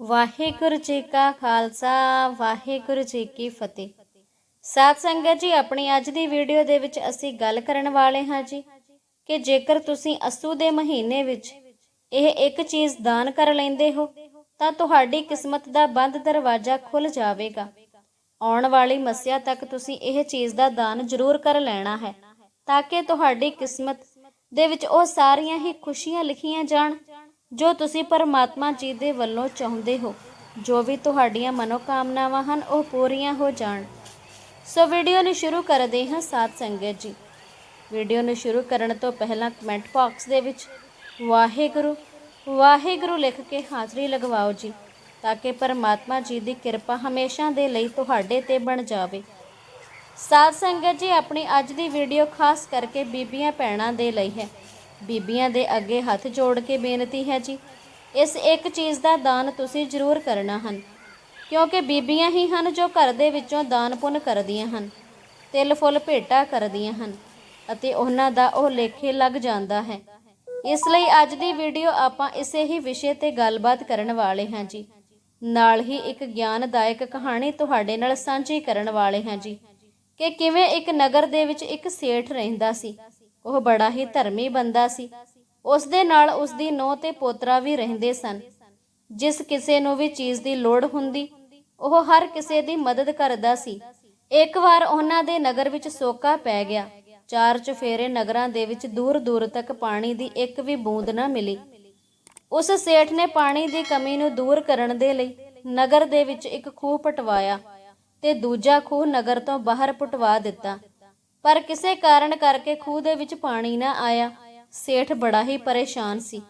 ਵਾਹਿਗੁਰੂ ਜੀ ਕਾ ਖਾਲਸਾ, ਵਾਹਿਗੁਰੂ ਜੀ ਕੀ ਫਤਿਹ। ਸਾਧ ਸੰਗਤ ਜੀ, ਆਪਣੀ ਅੱਜ ਦੀ ਵੀਡੀਓ ਦੇ ਵਿੱਚ ਅਸੀਂ ਗੱਲ ਕਰਨ ਵਾਲੇ ਹਾਂ ਜੀ ਕਿ ਜੇਕਰ ਤੁਸੀਂ ਅਸੂ ਦੇ ਮਹੀਨੇ ਵਿੱਚ ਇਹ ਇੱਕ ਚੀਜ਼ ਦਾਨ ਕਰ ਲੈਂਦੇ ਹੋ, ਤਾਂ ਤੁਹਾਡੀ ਕਿਸਮਤ ਦਾ ਬੰਦ ਦਰਵਾਜ਼ਾ ਖੁੱਲ ਜਾਵੇਗਾ। ਆਉਣ ਵਾਲੀ ਮਸਿਆ ਤੱਕ ਤੁਸੀਂ ਇਹ ਚੀਜ਼ ਦਾ ਦਾਨ ਜ਼ਰੂਰ ਕਰ ਲੈਣਾ ਹੈ, ਤਾਂ ਕਿ ਤੁਹਾਡੀ ਕਿਸਮਤ ਦੇ ਵਿੱਚ ਉਹ ਸਾਰੀਆਂ ਹੀ ਖੁਸ਼ੀਆਂ ਲਿਖੀਆਂ ਜਾਣ ਜੋ ਤੁਸੀਂ ਪਰਮਾਤਮਾ ਜੀ ਦੇ ਵੱਲੋਂ ਚਾਹੁੰਦੇ ਹੋ, ਜੋ ਵੀ ਤੁਹਾਡੀਆਂ ਮਨੋਕਾਮਨਾਵਾਂ ਹਨ, ਉਹ ਪੂਰੀਆਂ ਹੋ ਜਾਣ। ਸੋ ਵੀਡੀਓ ਨੂੰ ਸ਼ੁਰੂ ਕਰਦੇ ਹਾਂ ਸਾਧ ਸੰਗਤ ਜੀ। ਵੀਡੀਓ ਨੂੰ ਸ਼ੁਰੂ ਕਰਨ ਤੋਂ ਪਹਿਲਾਂ ਕਮੈਂਟ ਬਾਕਸ ਦੇ ਵਿੱਚ, ਵਾਹਿਗੁਰੂ ਵਾਹਿਗੁਰੂ ਲਿਖ ਕੇ ਹਾਜ਼ਰੀ ਲਗਵਾਓ ਜੀ, ਤਾਂ ਕਿ ਪਰਮਾਤਮਾ ਜੀ ਦੀ ਕਿਰਪਾ ਹਮੇਸ਼ਾ ਦੇ ਲਈ ਤੁਹਾਡੇ ਤੇ ਬਣ ਜਾਵੇ। ਸਾਧ ਸੰਗਤ ਜੀ, ਆਪਣੀ ਅੱਜ ਦੀ ਵੀਡੀਓ ਖਾਸ ਕਰਕੇ ਬੀਬੀਆਂ ਭੈਣਾਂ ਦੇ ਲਈ ਹੈ। ਬੀਬੀਆਂ ਦੇ ਅੱਗੇ ਹੱਥ ਜੋੜ ਕੇ ਬੇਨਤੀ ਹੈ ਜੀ। ਇਸ ਇੱਕ ਚੀਜ਼ ਦਾ ਦਾਨ ਤੁਸੀਂ ਜ਼ਰੂਰ ਕਰਨਾ ਹਨ, ਕਿਉਂਕਿ ਬੀਬੀਆਂ ਹੀ ਹਨ ਜੋ ਘਰ ਦੇ ਵਿੱਚੋਂ ਦਾਨ ਪੁੰਨ ਕਰਦੀਆਂ ਹਨ, ਤਿਲ ਫੁੱਲ ਭੇਟਾ ਕਰਦੀਆਂ ਹਨ, ਅਤੇ ਉਹਨਾਂ ਦਾ ਉਹ ਲੇਖੇ ਲੱਗ ਜਾਂਦਾ ਹੈ। ਇਸ ਲਈ ਅੱਜ ਦੀ ਵੀਡੀਓ ਆਪਾਂ ਇਸੇ ਹੀ ਵਿਸ਼ੇ ਤੇ ਗੱਲਬਾਤ ਕਰਨ ਵਾਲੇ ਹਾਂ ਜੀ। ਨਾਲ ਹੀ ਇੱਕ ਗਿਆਨਦਾਇਕ ਕਹਾਣੀ ਤੁਹਾਡੇ ਨਾਲ ਸਾਂਝੀ ਕਰਨ ਵਾਲੇ ਹਾਂ ਜੀ, ਕਿ ਕਿਵੇਂ ਇੱਕ ਨਗਰ ਦੇ ਵਿੱਚ ਇੱਕ ਸੇਠ ਰਹਿੰਦਾ ਸੀ। ਉਹ ਬੜਾ ਹੀ ਧਰਮੀ ਬੰਦਾ ਸੀ। ਉਸ ਦੇ ਨਾਲ ਉਸ ਦੀ ਨੂੰਹ ਤੇ ਪੋਤਰਾ ਵੀ ਰਹਿੰਦੇ ਸਨ। ਜਿਸ ਕਿਸੇ ਨੂੰ ਵੀ ਚੀਜ਼ ਦੀ ਲੋੜ ਹੁੰਦੀ, ਉਹ ਹਰ ਕਿਸੇ ਦੀ ਮਦਦ ਕਰਦਾ ਸੀ। ਇੱਕ ਵਾਰ ਉਹਨਾਂ ਦੇ ਨਗਰ ਵਿੱਚ ਸੋਕਾ ਪੈ ਗਿਆ। ਚਾਰ ਚੁਫੇਰੇ ਨਗਰਾਂ ਦੇ ਵਿੱਚ ਦੂਰ ਦੂਰ ਤੱਕ ਪਾਣੀ ਦੀ ਇੱਕ ਵੀ ਬੂੰਦ ਨਾ ਮਿਲੀ। ਉਸ ਸੇਠ ਨੇ ਪਾਣੀ ਦੀ ਕਮੀ ਨੂੰ ਦੂਰ ਕਰਨ ਦੇ ਲਈ ਨਗਰ ਦੇ ਵਿੱਚ ਇੱਕ ਖੂਹ ਪਟਵਾਇਆ ਤੇ ਦੂਜਾ ਖੂਹ ਨਗਰ ਤੋਂ ਬਾਹਰ ਪਟਵਾ ਦਿੱਤਾ। ਪਰ ਕਿਸੇ ਕਾਰਨ ਕਰਕੇ ਖੂਹ ਦੇ ਵਿੱਚ ਪਾਣੀ ਨਾ ਆਇਆ। ਸੇਠ ਬੜਾ ਹੀ ਪਰੇਸ਼ਾਨ ਸੀ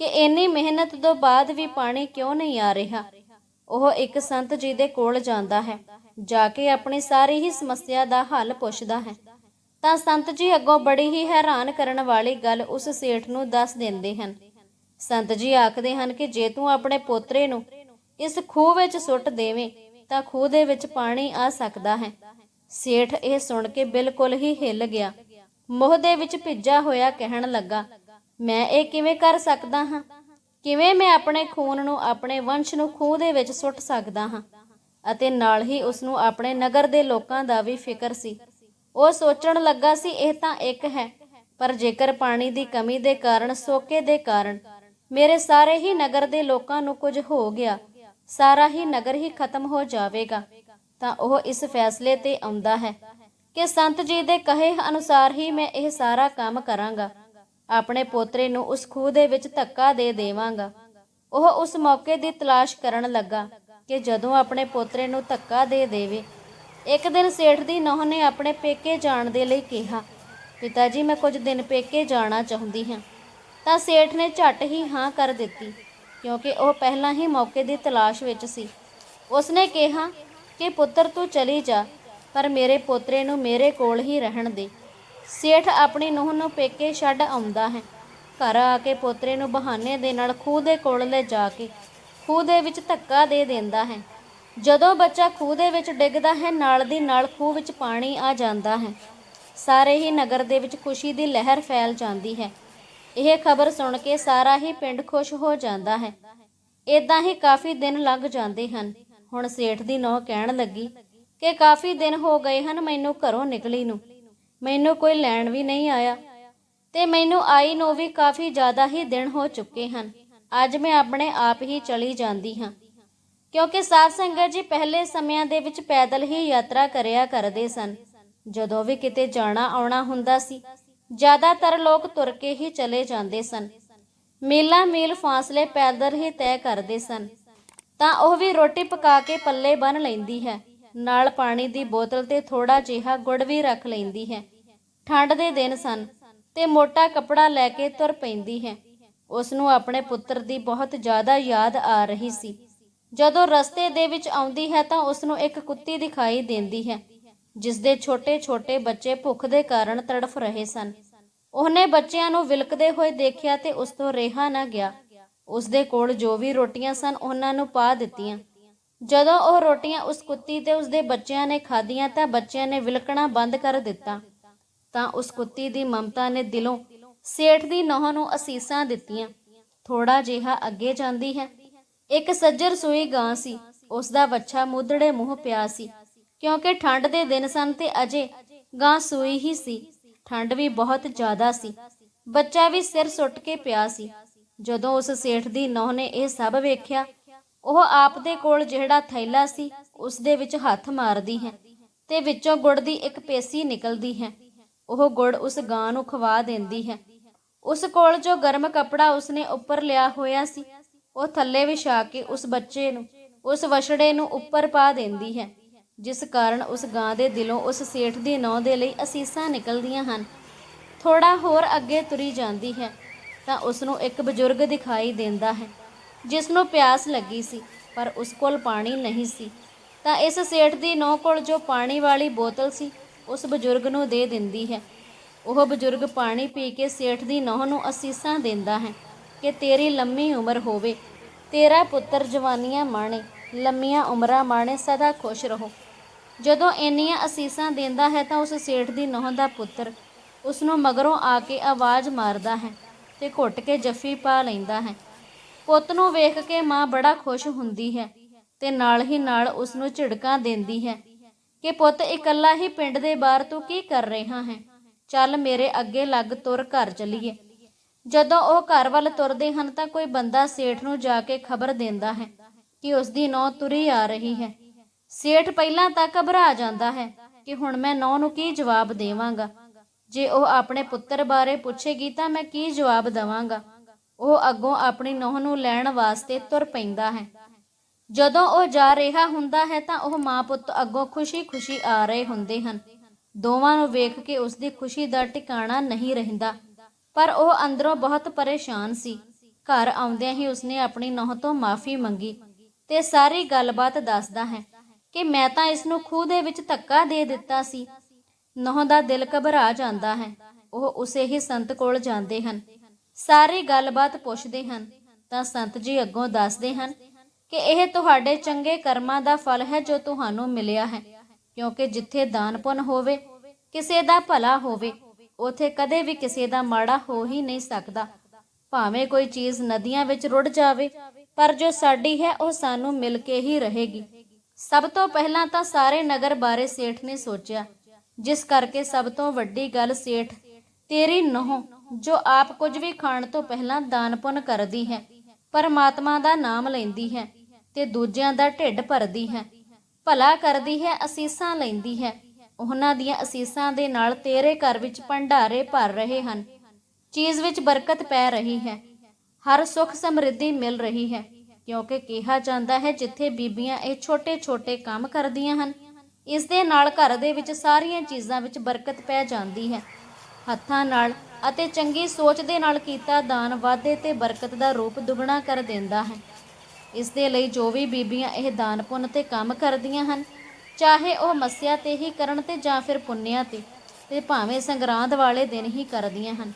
ਕਿ ਇੰਨੀ ਮਿਹਨਤ ਤੋਂ ਬਾਅਦ ਵੀ ਪਾਣੀ ਕਿਉਂ ਨਹੀਂ ਆ ਰਿਹਾ। ਉਹ ਇੱਕ ਸੰਤ ਜੀ ਦੇ ਕੋਲ ਜਾਂਦਾ ਹੈ, ਜਾ ਕੇ ਆਪਣੀ ਸਾਰੀ ਹੀ ਸਮੱਸਿਆ ਦਾ ਹੱਲ ਪੁੱਛਦਾ ਹੈ। ਤਾਂ ਸੰਤ ਜੀ ਅੱਗੋਂ ਬੜੀ ਹੀ ਹੈਰਾਨ ਕਰਨ ਵਾਲੀ ਗੱਲ ਉਸ ਸੇਠ ਨੂੰ ਦੱਸ ਦਿੰਦੇ ਹਨ। ਸੰਤ ਜੀ ਆਖਦੇ ਹਨ ਕਿ ਜੇ ਤੂੰ ਆਪਣੇ ਪੋਤਰੇ ਨੂੰ ਇਸ ਖੂਹ ਵਿੱਚ ਸੁੱਟ ਦੇਵੇਂ, ਤਾਂ ਖੂਹ ਦੇ ਵਿੱਚ ਪਾਣੀ ਆ ਸਕਦਾ ਹੈ। ਸੇਠ ਇਹ ਸੁਣ ਕੇ ਬਿਲਕੁਲ ਹੀ ਹਿੱਲ ਗਿਆ। ਮੋਹ ਦੇ ਵਿੱਚ ਭਿੱਜਾ ਹੋਇਆ ਕਹਿਣ ਲੱਗਾ, ਮੈਂ ਇਹ ਕਿਵੇਂ ਕਰ ਸਕਦਾ ਹਾਂ? ਕਿਵੇਂ ਮੈਂ ਆਪਣੇ ਖੂਨ ਨੂੰ ਆਪਣੇ ਵੰਸ਼ ਨੂੰ ਖੂਹ ਦੇ ਵਿੱਚ ਸੁੱਟ ਸਕਦਾ ਹਾਂ? ਅਤੇ ਨਾਲ ਹੀ ਉਸ ਨੂੰ ਆਪਣੇ ਨਗਰ ਦੇ ਲੋਕਾਂ ਦਾ ਵੀ ਫਿਕਰ ਸੀ। ਉਹ ਸੋਚਣ ਲੱਗਾ ਸੀ, ਇਹ ਤਾਂ ਇੱਕ ਹੈ, ਪਰ ਜੇਕਰ ਪਾਣੀ ਦੀ ਕਮੀ ਦੇ ਕਾਰਨ, ਸੋਕੇ ਦੇ ਕਾਰਨ ਮੇਰੇ ਸਾਰੇ ਹੀ ਨਗਰ ਦੇ ਲੋਕਾਂ ਨੂੰ ਕੁਝ ਹੋ ਗਿਆ, ਸਾਰਾ ਹੀ ਨਗਰ ਹੀ ਖਤਮ ਹੋ ਜਾਵੇਗਾ। ਤਾਂ ਉਹ ਇਸ ਫੈਸਲੇ ਤੇ ਆਉਂਦਾ ਹੈ ਕਿ ਸੰਤ ਜੀ ਦੇ ਕਹੇ ਅਨੁਸਾਰ ਹੀ ਮੈਂ ਇਹ ਸਾਰਾ ਕੰਮ ਕਰਾਂਗਾ। ਆਪਣੇ ਪੋਤਰੇ ਨੂੰ ਉਸ ਖੂਹ ਦੇ ਵਿੱਚ ਧੱਕਾ ਦੇ ਦੇਵਾਂਗਾ। ਉਹ ਉਸ ਮੌਕੇ ਦੀ ਤਲਾਸ਼ ਕਰਨ ਲੱਗਾ ਕਿ ਜਦੋਂ ਆਪਣੇ ਪੋਤਰੇ ਨੂੰ ਧੱਕਾ ਦੇ ਦੇਵੇ। ਇੱਕ ਦਿਨ ਸੇਠ ਦੀ ਨੌਂ ਨੇ ਆਪਣੇ ਪੇਕੇ ਜਾਣ ਦੇ ਲਈ ਕਿਹਾ, ਪਿਤਾ ਜੀ, ਮੈਂ ਕੁਝ ਦਿਨ ਪੇਕੇ ਜਾਣਾ ਚਾਹੁੰਦੀ ਹਾਂ। ਤਾਂ ਸੇਠ ਨੇ ਝੱਟ ਹੀ ਹਾਂ ਕਰ ਦਿੱਤੀ, ਕਿਉਂਕਿ ਉਹ ਪਹਿਲਾਂ ਹੀ ਮੌਕੇ ਦੀ ਤਲਾਸ਼ ਵਿੱਚ ਸੀ। ਉਸਨੇ ਕਿਹਾ ਕਿ ਪੁੱਤਰ ਤੂੰ ਚਲੀ ਜਾ, ਪਰ ਮੇਰੇ ਪੋਤਰੇ ਨੂੰ ਮੇਰੇ ਕੋਲ ਹੀ ਰਹਿਣ ਦੇ। ਸੇਠ ਆਪਣੀ ਨੂੰਹ ਨੂੰ ਪੇਕੇ ਛੱਡ ਆਉਂਦਾ ਹੈ। ਘਰ ਆ ਕੇ ਪੋਤਰੇ ਨੂੰ ਬਹਾਨੇ ਦੇ ਨਾਲ ਖੂਹ ਦੇ ਕੋਲ ਲੈ ਜਾ ਕੇ ਖੂਹ ਦੇ ਵਿੱਚ ਧੱਕਾ ਦੇ ਦਿੰਦਾ ਹੈ। ਜਦੋਂ ਬੱਚਾ ਖੂਹ ਦੇ ਵਿੱਚ ਡਿੱਗਦਾ ਹੈ, ਨਾਲ ਦੀ ਨਾਲ ਖੂਹ ਵਿੱਚ ਪਾਣੀ ਆ ਜਾਂਦਾ ਹੈ। ਸਾਰੇ ਹੀ ਨਗਰ ਦੇ ਵਿੱਚ ਖੁਸ਼ੀ ਦੀ ਲਹਿਰ ਫੈਲ ਜਾਂਦੀ ਹੈ। ਇਹ ਖਬਰ ਸੁਣ ਕੇ ਸਾਰਾ ਹੀ ਪਿੰਡ ਖੁਸ਼ ਹੋ ਜਾਂਦਾ ਹੈ। ਇਦਾਂ ਹੀ ਕਾਫੀ ਦਿਨ ਲੰਘ ਜਾਂਦੇ ਹਨ। ਹੁਣ ਸੇਠ ਦੀ ਨੌ ਕਹਿਣ ਲੱਗੀ ਕਿ ਕਾਫੀ ਦਿਨ ਹੋ ਗਏ ਹਨ ਮੈਨੂੰ ਘਰੋਂ ਨਿਕਲੀ ਨੂੰ। ਮੈਨੂੰ ਕੋਈ ਲੈਣ ਵੀ ਨਹੀਂ ਆਇਆ ਤੇ ਮੈਨੂੰ ਆਈ ਨੂੰ ਵੀ ਕਾਫੀ ਜ਼ਿਆਦਾ ਹੀ ਦਿਨ ਹੋ ਚੁੱਕੇ ਹਨ। ਅੱਜ ਮੈਂ ਆਪਣੇ ਆਪ ਹੀ ਚਲੀ ਜਾਂਦੀ ਹਾਂ। ਕਿਉਂਕਿ ਸਾਧ ਸੰਗਤ ਜੀ ਪਹਿਲੇ ਸਮਿਆਂ ਦੇ ਵਿੱਚ ਪੈਦਲ ਹੀ ਯਾਤਰਾ ਕਰਿਆ ਕਰਦੇ ਸਨ। ਜਦੋਂ ਵੀ ਕਿਤੇ ਜਾਣਾ ਆਉਣਾ ਹੁੰਦਾ ਸੀ, ਜ਼ਿਆਦਾਤਰ ਲੋਕ ਤੁਰ ਕੇ ਹੀ ਚਲੇ ਜਾਂਦੇ ਸਨ। ਮੀਲਾਂ ਮੀਲ ਫਾਸਲੇ ਪੈਦਲ ਹੀ ਤੈਅ ਕਰਦੇ ਸਨ। ਤਾਂ ਉਹ ਵੀ ਰੋਟੀ ਪਕਾ ਕੇ ਪੱਲੇ ਬੰਨ ਲੈਂਦੀ ਹੈ। ਨਾਲ ਪਾਣੀ ਦੀ ਬੋਤਲ ਤੇ ਥੋੜਾ ਜਿਹਾ ਗੁੜ ਵੀ ਰੱਖ ਲੈਂਦੀ ਹੈ। ਠੰਡ ਦੇ ਦਿਨ ਸਨ ਤੇ ਮੋਟਾ ਕੱਪੜਾ ਲੈ ਕੇ ਤੁਰ ਪੈਂਦੀ ਹੈ। ਉਸ ਨੂੰ ਆਪਣੇ ਪੁੱਤਰ ਦੀ ਬਹੁਤ ਜ਼ਿਆਦਾ ਯਾਦ ਆ ਰਹੀ ਸੀ। ਜਦੋਂ ਰਸਤੇ ਦੇ ਵਿੱਚ ਆਉਂਦੀ ਹੈ ਤਾਂ ਉਸ ਨੂੰ ਇੱਕ ਕੁੱਤੀ ਦਿਖਾਈ ਦਿੰਦੀ ਹੈ ਜਿਸ ਦੇ ਛੋਟੇ-ਛੋਟੇ ਬੱਚੇ ਭੁੱਖ ਦੇ ਕਾਰਨ ਤੜਫ ਰਹੇ ਸਨ। ਉਹਨੇ ਬੱਚਿਆਂ ਨੂੰ ਵਿਲਕਦੇ ਹੋਏ ਦੇਖਿਆ ਤੇ ਉਸ ਤੋਂ ਰਿਹਾ ਨਾ ਗਿਆ। ਉਸ ਦੇ ਕੋਲ ਜੋ ਵੀ ਰੋਟੀਆਂ ਸਨ, ਉਹਨਾਂ ਨੂੰ ਪਾ ਦਿੱਤੀਆਂ। ਜਦੋਂ ਉਹ ਰੋਟੀਆਂ ਉਸ ਕੁੱਤੀ ਤੇ ਉਸ ਦੇ ਬੱਚਿਆਂ ਨੇ ਖਾਧੀਆਂ, ਤਾਂ ਬੱਚਿਆਂ ਨੇ ਵਿਲਕਣਾ ਬੰਦ ਕਰ ਦਿੱਤਾ। ਤਾਂ ਉਸ ਕੁੱਤੀ ਦੀ ਮਮਤਾ ਨੇ ਦਿਲੋਂ ਸੇਠ ਦੀ ਨੋਹ ਨੂੰ ਅਸੀਸਾਂ ਦਿੱਤੀਆਂ। ਥੋੜਾ ਜਿਹਾ ਅੱਗੇ ਜਾਂਦੀ ਹੈ। ਇੱਕ ਸੱਜਰ ਸੂਈ ਗਾਂ ਸੀ। ਉਸ ਦਾ ਵੱਛਾ ਮੁੱਦੜੇ ਮੂੰਹ ਪਿਆ ਸੀ। ਕਿਉਂਕਿ ਠੰਡ ਦੇ ਦਿਨ ਸਨ ਤੇ ਅਜੇ ਗਾਂ ਸੂਈ ਹੀ ਸੀ। ਠੰਡ ਵੀ ਬਹੁਤ ਜ਼ਿਆਦਾ ਸੀ। ਬੱਚਾ ਵੀ ਸਿਰ ਸੁੱਟ ਕੇ ਪਿਆ ਸੀ। ਜਦੋਂ ਉਸ ਸੇਠ ਦੀ ਨੌਂ ਨੇ ਇਹ ਸਭ ਵੇਖਿਆ, ਉਹ ਆਪ ਦੇ ਕੋਲ ਜਿਹੜਾ ਥੈਲਾ ਸੀ, ਉਸ ਦੇ ਵਿੱਚ ਹੱਥ ਮਾਰਦੀ ਹੈ ਤੇ ਵਿੱਚੋਂ ਗੁੜ ਦੀ ਇੱਕ ਪੇਸੀ ਨਿਕਲਦੀ ਹੈ। ਉਹ ਗੁੜ ਉਸ ਗਾਂ ਨੂੰ ਖਵਾ ਦਿੰਦੀ ਹੈ। ਉਸ ਕੋਲ ਜੋ ਗਰਮ ਕੱਪੜਾ ਉਸਨੇ ਉੱਪਰ ਲਿਆ ਹੋਇਆ ਸੀ, ਉਹ ਥੱਲੇ ਵਿਛਾ ਕੇ ਉਸ ਬੱਚੇ ਨੂੰ, ਉਸ ਵਛੜੇ ਨੂੰ ਉੱਪਰ ਪਾ ਦਿੰਦੀ ਹੈ, ਜਿਸ ਕਾਰਨ ਉਸ ਗਾਂ ਦੇ ਦਿਲੋਂ ਉਸ ਸੇਠ ਦੀ ਨੌਂ ਦੇ ਲਈ ਅਸੀਸਾਂ ਨਿਕਲਦੀਆਂ ਹਨ। ਥੋੜਾ ਹੋਰ ਅੱਗੇ ਤੁਰੀ ਜਾਂਦੀ ਹੈ। ਤਾਂ ਉਸ ਨੂੰ ਇੱਕ ਬਜ਼ੁਰਗ ਦਿਖਾਈ ਦਿੰਦਾ ਹੈ ਜਿਸ ਨੂੰ ਪਿਆਸ ਲੱਗੀ ਸੀ, ਪਰ ਉਸ ਕੋਲ ਪਾਣੀ ਨਹੀਂ ਸੀ। ਤਾਂ ਇਸ ਸੇਠ ਦੀ ਨੌਂ ਕੋਲ ਜੋ ਪਾਣੀ ਵਾਲੀ ਬੋਤਲ ਸੀ, ਉਸ ਬਜ਼ੁਰਗ ਨੂੰ ਦੇ ਦਿੰਦੀ ਹੈ। ਉਹ ਬਜ਼ੁਰਗ ਪਾਣੀ ਪੀ ਕੇ ਸੇਠ ਦੀ ਨੌਂ ਨੂੰ ਅਸੀਸਾਂ ਦਿੰਦਾ ਹੈ ਕਿ ਤੇਰੀ ਲੰਮੀ ਉਮਰ ਹੋਵੇ, ਤੇਰਾ ਪੁੱਤਰ ਜਵਾਨੀਆਂ ਮਾਣੇ, ਲੰਮੀਆਂ ਉਮਰਾਂ ਮਾਣੇ, ਸਦਾ ਖੁਸ਼ ਰਹੋ। ਜਦੋਂ ਇੰਨੀਆਂ ਅਸੀਸਾਂ ਦਿੰਦਾ ਹੈ ਤਾਂ ਉਸ ਸੇਠ ਦੀ ਨੌਂ ਦਾ ਪੁੱਤਰ ਉਸ ਨੂੰ ਮਗਰੋਂ ਆ ਕੇ ਆਵਾਜ਼ ਮਾਰਦਾ ਹੈ ਤੇ ਘੁੱਟ ਕੇ ਜੱਫੀ ਪਾ ਲੈਂਦਾ ਹੈ। ਪੁੱਤ ਨੂੰ ਵੇਖ ਕੇ ਮਾਂ ਬੜਾ ਖੁਸ਼ ਹੁੰਦੀ ਹੈ ਤੇ ਨਾਲ ਹੀ ਨਾਲ ਉਸ ਨੂੰ ਝਿੜਕਾਂ ਦਿੰਦੀ ਹੈ ਕਿ ਪੁੱਤ, ਇਕੱਲਾ ਹੀ ਪਿੰਡ ਦੇ ਬਾਹਰ ਤੂੰ ਕੀ ਕਰ ਰਿਹਾ ਹੈ? ਚੱਲ ਮੇਰੇ ਅੱਗੇ ਲੱਗ ਤੁਰ ਘਰ ਚੱਲੀਏ। ਜਦੋਂ ਉਹ ਘਰ ਵੱਲ ਤੁਰਦੇ ਹਨ ਤਾਂ ਕੋਈ ਬੰਦਾ ਸੇਠ ਨੂੰ ਜਾ ਕੇ ਖਬਰ ਦਿੰਦਾ ਹੈ ਕਿ ਉਸ ਦੀ ਨੌਂ ਤੁਰੀ ਆ ਰਹੀ ਹੈ। ਸੇਠ ਪਹਿਲਾਂ ਤਾਂ ਘਬਰਾ ਜਾਂਦਾ ਹੈ ਕਿ ਹੁਣ ਮੈਂ ਨੌਂ ਨੂੰ ਕੀ ਜਵਾਬ ਦੇਵਾਂਗਾ? ਜੇ ਉਹ ਆਪਣੇ ਪੁੱਤਰ ਬਾਰੇ ਪੁੱਛੇਗੀ ਤਾਂ ਮੈਂ ਕੀ ਜਵਾਬ ਦਵਾਂਗਾ? ਉਹ ਅੱਗੋਂ ਆਪਣੀ ਨੌਂ ਨੂੰ ਲੈਣ ਵਾਸਤੇ ਤੁਰ ਪੈਂਦਾ ਹੈ। ਜਦੋਂ ਉਹ ਜਾ ਰਿਹਾ ਹੁੰਦਾ ਹੈ ਤਾਂ ਉਹ ਮਾਂ ਪੁੱਤ ਅੱਗੋਂ ਖੁਸ਼ੀ-ਖੁਸ਼ੀ ਆ ਰਹੇ ਹੁੰਦੇ ਹਨ। ਦੋਵਾਂ ਨੂੰ ਵੇਖ ਕੇ ਉਸ ਦੀ ਖੁਸ਼ੀ ਦਾ ਟਿਕਾਣਾ ਨਹੀਂ ਰਹਿੰਦਾ। ਪਰ ਉਹ ਅੰਦਰੋਂ ਬਹੁਤ ਪਰੇਸ਼ਾਨ ਸੀ। ਘਰ ਆਉਂਦਿਆਂ ਹੀ ਉਸਨੇ ਆਪਣੀ ਨੌਂ ਤੋਂ ਮਾਫੀ ਮੰਗੀ ਤੇ ਸਾਰੀ ਗੱਲਬਾਤ ਦੱਸਦਾ ਹੈ ਕਿ ਮੈਂ ਤਾਂ ਇਸ ਨੂੰ ਖੂਹ ਦੇ ਵਿੱਚ ਧੱਕਾ ਦੇ ਦਿੱਤਾ ਸੀ। ਨੌਂ ਦਾ ਦਿਲ ਘਬਰਾ ਜਾਂਦਾ ਹੈ। ਉਹ ਉਸੇ ਹੀ ਸੰਤ ਕੋਲ ਜਾਂਦੇ ਹਨ। ਸਾਰੀ ਗੱਲਬਾਤ ਪੁੱਛਦੇ ਹਨ। ਤਾਂ ਸੰਤ ਜੀ ਅੱਗੋਂ ਦੱਸਦੇ ਹਨ ਕਿ ਇਹ ਤੁਹਾਡੇ ਚੰਗੇ ਕਰਮਾਂ ਦਾ ਫਲ ਹੈ ਜੋ ਤੁਹਾਨੂੰ ਮਿਲਿਆ ਹੈ। ਕਿਉਂਕਿ ਜਿੱਥੇ ਦਾਨ ਪੁੰਨ ਹੋਵੇ, ਕਿਸੇ ਦਾ ਭਲਾ ਹੋਵੇ, ਉਥੇ ਕਦੇ ਵੀ ਕਿਸੇ ਦਾ ਮਾੜਾ ਹੋ ਹੀ ਨਹੀਂ ਸਕਦਾ। ਭਾਵੇਂ ਕੋਈ ਚੀਜ਼ ਨਦੀਆਂ ਵਿੱਚ ਰੁੜ ਜਾਵੇ, ਪਰ ਜੋ ਸਾਡੀ ਹੈ, ਉਹ ਸਾਨੂੰ ਮਿਲ ਕੇ ਹੀ ਰਹੇਗੀ। ਸਭ ਤੋਂ ਪਹਿਲਾਂ ਤਾਂ ਸਾਰੇ ਨਗਰ ਬਾਰੇ ਸੇਠ ਨੇ ਸੋਚਿਆ। ਜਿਸ ਕਰਕੇ ਸਭ ਤੋਂ ਵੱਡੀ ਗੱਲ ਸੇਠ, ਤੇਰੀ ਨਹੁੰ, ਜੋ ਆਪ ਕੁਝ ਵੀ ਖਾਣ ਤੋਂ ਪਹਿਲਾਂ ਦਾਨ ਪੁੰਨ ਕਰਦੀ ਹੈ, ਪਰਮਾਤਮਾ ਦਾ ਨਾਮ ਲੈਂਦੀ ਹੈ ਤੇ ਦੂਜਿਆਂ ਦਾ ਢਿੱਡ ਭਰਦੀ ਹੈ। ਭਲਾ ਕਰਦੀ ਹੈ, ਅਸੀਸਾਂ ਲੈਂਦੀ ਹੈ। ਉਹਨਾਂ ਦੀਆਂ ਅਸੀਸਾਂ ਦੇ ਨਾਲ ਤੇਰੇ ਘਰ ਵਿੱਚ ਭੰਡਾਰੇ ਭਰ ਰਹੇ ਹਨ। ਚੀਜ਼ ਵਿੱਚ ਬਰਕਤ ਪੈ ਰਹੀ ਹੈ। ਹਰ ਸੁੱਖ ਸਮਰਿੱਧੀ ਮਿਲ ਰਹੀ ਹੈ, ਕਿਉਂਕਿ ਕਿਹਾ ਜਾਂਦਾ ਹੈ, ਜਿੱਥੇ ਬੀਬੀਆਂ ਇਹ ਛੋਟੇ-ਛੋਟੇ ਕੰਮ ਕਰਦੀਆਂ ਹਨ ਇਸ ਦੇ ਨਾਲ ਘਰ ਦੇ ਵਿੱਚ ਸਾਰੀਆਂ ਚੀਜ਼ਾਂ ਵਿੱਚ ਬਰਕਤ ਪੈ ਜਾਂਦੀ ਹੈ। ਹੱਥਾਂ ਨਾਲ ਅਤੇ ਚੰਗੀ ਸੋਚ ਦੇ ਨਾਲ ਕੀਤਾ ਦਾਨ ਵਾਧੇ ਤੇ ਬਰਕਤ ਦਾ ਰੂਪ ਦੁੱਗਣਾ ਕਰ ਦਿੰਦਾ ਹੈ। ਇਸ ਦੇ ਲਈ ਜੋ ਵੀ ਬੀਬੀਆਂ ਇਹ ਦਾਨ ਪੁੰਨ ਤੇ ਕੰਮ ਕਰਦੀਆਂ ਹਨ, ਚਾਹੇ ਉਹ ਮੱਸਿਆ ਤੇ ਹੀ ਕਰਨ ਤੇ ਜਾਂ ਫਿਰ ਪੁੰਨਿਆ ਤੇ ਤੇ ਭਾਵੇਂ ਸੰਗਰਾਂਦ ਵਾਲੇ ਦਿਨ ਹੀ ਕਰਦੀਆਂ ਹਨ।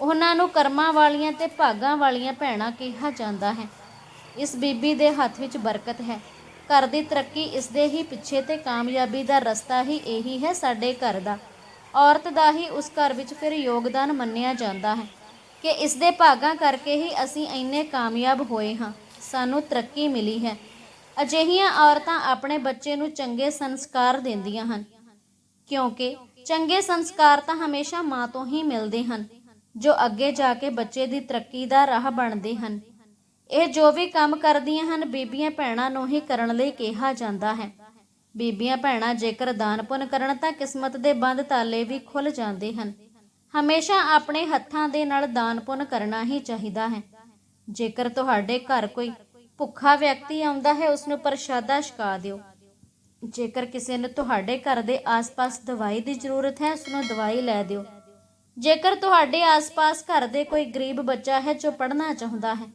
ਉਹਨਾਂ ਨੂੰ ਕਰਮਾਂ ਵਾਲੀਆਂ ਤੇ ਭਾਗਾਂ ਵਾਲੀਆਂ ਭੈਣਾਂ ਕਿਹਾ ਜਾਂਦਾ ਹੈ। ਇਸ ਬੀਬੀ ਦੇ ਹੱਥ ਵਿੱਚ ਬਰਕਤ ਹੈ। ਘਰ ਦੀ ਤਰੱਕੀ ਇਸ ਦੇ ਹੀ ਪਿੱਛੇ ਤੇ ਕਾਮਯਾਬੀ ਦਾ ਰਸਤਾ ਹੀ ਇਹੀ ਹੈ ਸਾਡੇ ਘਰ ਦਾ। ਔਰਤ ਦਾ ਹੀ ਉਸ ਘਰ ਵਿੱਚ ਫਿਰ ਯੋਗਦਾਨ ਮੰਨਿਆ ਜਾਂਦਾ ਹੈ ਕਿ ਇਸ ਦੇ ਭਾਗਾਂ ਕਰਕੇ ਹੀ ਅਸੀਂ ਇੰਨੇ ਕਾਮਯਾਬ ਹੋਏ ਹਾਂ, ਸਾਨੂੰ ਤਰੱਕੀ ਮਿਲੀ ਹੈ। ਅਜਿਹੀਆਂ ਔਰਤਾਂ ਆਪਣੇ ਬੱਚੇ ਨੂੰ ਚੰਗੇ ਸੰਸਕਾਰ ਦਿੰਦੀਆਂ ਹਨ, ਕਿਉਂਕਿ ਚੰਗੇ ਸੰਸਕਾਰ ਤਾਂ ਹਮੇਸ਼ਾ ਮਾਂ ਤੋਂ ਹੀ ਮਿਲਦੇ ਹਨ, ਜੋ ਅੱਗੇ ਜਾ ਕੇ ਬੱਚੇ ਦੀ ਤਰੱਕੀ ਦਾ ਰਾਹ ਬਣਦੇ ਹਨ। ਇਹ ਜੋ ਵੀ ਕੰਮ ਕਰਦੀਆਂ ਹਨ, ਬੀਬੀਆਂ ਭੈਣਾਂ ਨੂੰ ਹੀ ਕਰਨ ਲਈ ਕਿਹਾ ਜਾਂਦਾ ਹੈ। ਬੀਬੀਆਂ ਭੈਣਾਂ ਜੇਕਰ ਦਾਨ ਪੁੰਨ ਕਰਨ ਤਾਂ ਕਿਸਮਤ ਦੇ ਬੰਦ ਤਾਲੇ ਵੀ ਖੁੱਲ ਜਾਂਦੇ ਹਨ। ਹਮੇਸ਼ਾ ਆਪਣੇ ਹੱਥਾਂ ਦੇ ਨਾਲ ਦਾਨ ਪੁੰਨ ਕਰਨਾ ਹੀ ਚਾਹੀਦਾ ਹੈ। ਜੇਕਰ ਤੁਹਾਡੇ ਘਰ ਕੋਈ ਭੁੱਖਾ ਵਿਅਕਤੀ ਆਉਂਦਾ ਹੈ ਉਸ ਨੂੰ ਪ੍ਰਸ਼ਾਦਾ ਛਕਾ ਦਿਓ। ਜੇਕਰ ਕਿਸੇ ਨੂੰ ਤੁਹਾਡੇ ਘਰ ਦੇ ਆਸ-ਪਾਸ ਦਵਾਈ ਦੀ ਜ਼ਰੂਰਤ ਹੈ ਉਸ ਨੂੰ ਦਵਾਈ ਲੈ ਦਿਓ। ਜੇਕਰ ਤੁਹਾਡੇ ਆਸ-ਪਾਸ ਘਰ ਦੇ ਕੋਈ ਗਰੀਬ ਬੱਚਾ ਹੈ ਜੋ ਪੜ੍ਹਨਾ ਚਾਹੁੰਦਾ ਹੈ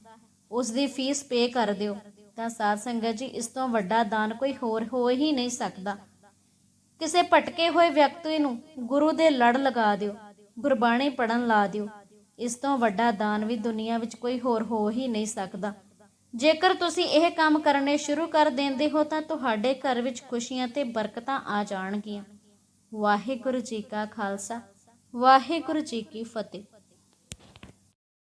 ਉਸ ਦੀ ਫੀਸ ਪੇ ਕਰ ਦਿਓ। ਤਾਂ ਸਾਧ ਸੰਗਤ ਜੀ, ਇਸ ਤੋਂ ਵੱਡਾ ਦਾਨ ਕੋਈ ਹੋਰ ਹੋ ਹੀ ਨਹੀਂ ਸਕਦਾ। ਕਿਸੇ ਭਟਕੇ ਹੋਏ ਵਿਅਕਤੀ ਨੂੰ ਗੁਰੂ ਦੇ ਲੜ ਲਗਾ ਦਿਓ, ਗੁਰਬਾਣੀ ਪੜਨ ਲਾ ਦਿਓ। ਇਸ ਤੋਂ ਵੱਡਾ ਦਾਨ ਵੀ ਦੁਨੀਆ ਵਿੱਚ ਕੋਈ ਹੋਰ ਹੋ ਹੀ ਨਹੀਂ ਸਕਦਾ। ਜੇਕਰ ਤੁਸੀਂ ਇਹ ਕੰਮ ਕਰਨੇ ਸ਼ੁਰੂ ਕਰ ਦਿੰਦੇ ਹੋ, ਤਾਂ ਤੁਹਾਡੇ ਘਰ ਵਿੱਚ ਖੁਸ਼ੀਆਂ ਤੇ ਬਰਕਤਾਂ ਆ ਜਾਣਗੀਆਂ। ਵਾਹਿਗੁਰੂ ਜੀ ਕਾ ਖਾਲਸਾ, ਵਾਹਿਗੁਰੂ ਜੀ ਕੀ ਫਤਿਹ।